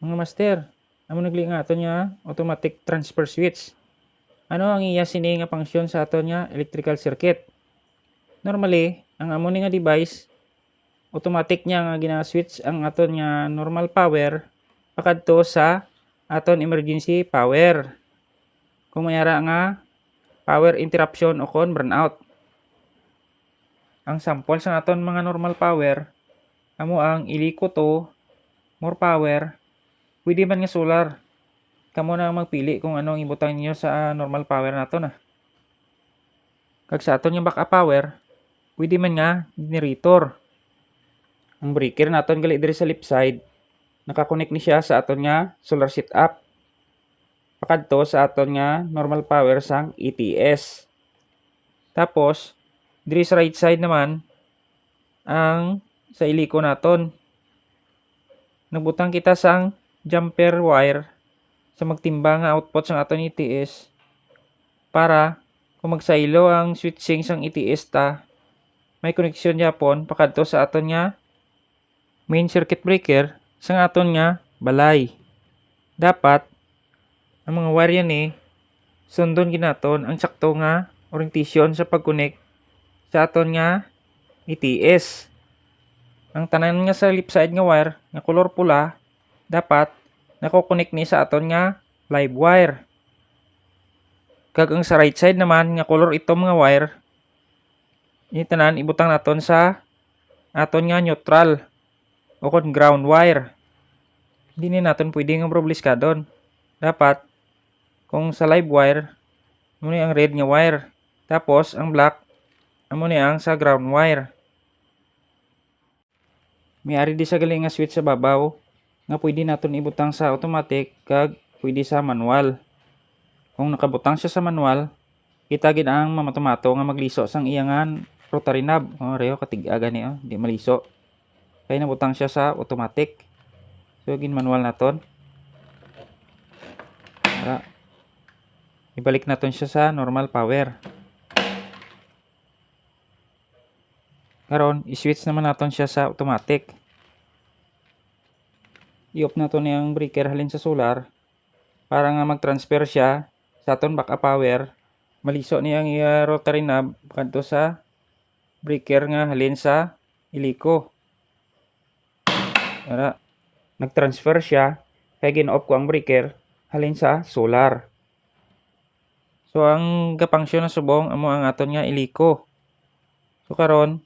Mga master, amo nagli nga ato niya automatic transfer switch. Ano ang iya sini nga function sa ato niya electrical circuit? Normally, ang amo nga device automatic niya nga gina-switch ang ato niya normal power pakadto sa aton emergency power. Kung mayara nga power interruption o kon burnout. Ang sample sa aton mga normal power amo ang iliko to more power pwede man nga solar. Kamo na magpili kung anong ibutang niyo sa normal power nato na. Kag sa aton yung backup power pwede man nga generator. Ang breaker naton gali diri sa left side nakakonect ni siya sa aton nga solar setup pakadto sa aton nga normal power sang ETS tapos diri sa right side naman ang sa iliko naton nagbutang kita sang jumper wire sa magtimba nga output sang aton ETS para kung magsaylo ang switching sang ETS ta may koneksyon yapon pakadto sa aton nga main circuit breaker sang aton nga balay. Dapat ang mga wire yan eh sundon ginaton ang sakto nga orientation sa pag-connect sa aton nga ETS ang tanan nga sa left side nga wire nga color pula dapat nako-connect ni sa aton nga live wire. Kag ang sa right side naman nga color itom nga wire ini tanan ibutang naton sa aton nga neutral o kon ground wire. Hindi ni naton pwede nga probleskadon. Dapat kung sa live wire mo ang red nga wire. Tapos ang black amo ni ang sa ground wire. May ari di sa galing nga switch sa babaw nga pwede naton ibutang sa automatic kag pwede sa manual. Kung nakabutang siya sa manual, kita gid ang mamatomato nga magliso sang iyangan rotary knob. Oh, reo katig-aga ni oh, di maliso. Kaya nabutang siya sa automatic. So gin manual naton. Para ibalik naton siya sa normal power. Karon, i-switch naman naton siya sa automatic. I-off naton yung breaker halin sa solar para nga mag-transfer siya sa aton backup power. Maliso niya ang iya rotary knob kadto sa breaker nga halin sa iliko. Ara, nag-transfer siya kaya gin-off ko ang breaker halin sa solar. So ang gapangsyon na subong amo ang aton nga iliko. So karon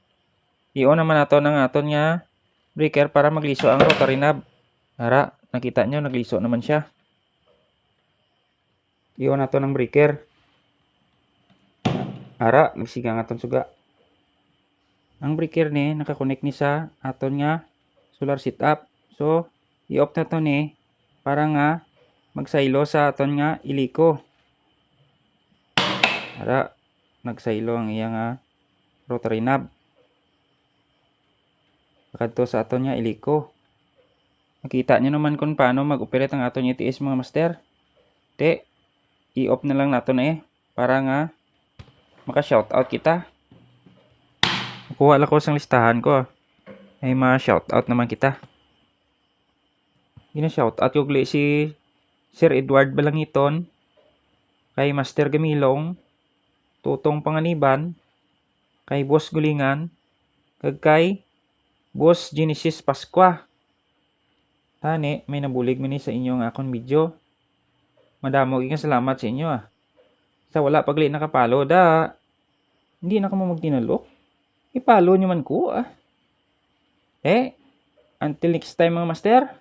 i-on naman nato ang aton nga breaker para magliso ang rotary knob. Ara, nakita nyo nagliso naman siya. I-on nato ng breaker. Ara, nagsiga nga suga. Ang breaker ni nakakonect ni sa aton nga solar setup. So, i-off na to ni para nga magsaylo sa aton nga iliko. Ara, nagsaylo ang iya nga rotary knob. Kadto sa aton nga iliko. Nakita nyo naman kung paano mag-operate ang aton ETS mga master. Te, i-off na lang nato na eh. Para nga maka-shoutout kita. Kuha lang ko sa listahan ko. Ay ma-shoutout naman kita. Gina-shoutout ko si Sir Edward Balangiton, kay Master Gamilong, Tutong Panganiban, kay Boss Gulingan, kag kay Boss Genesis Pasqua. Tani, may nabulig mini sa inyong akong video. Madamo nga salamat sa inyo ah. Sa wala pagli nakapalo da. Hindi na ka mo magtinalok. Ipalo nyo man ko ah. Eh, until next time mga master.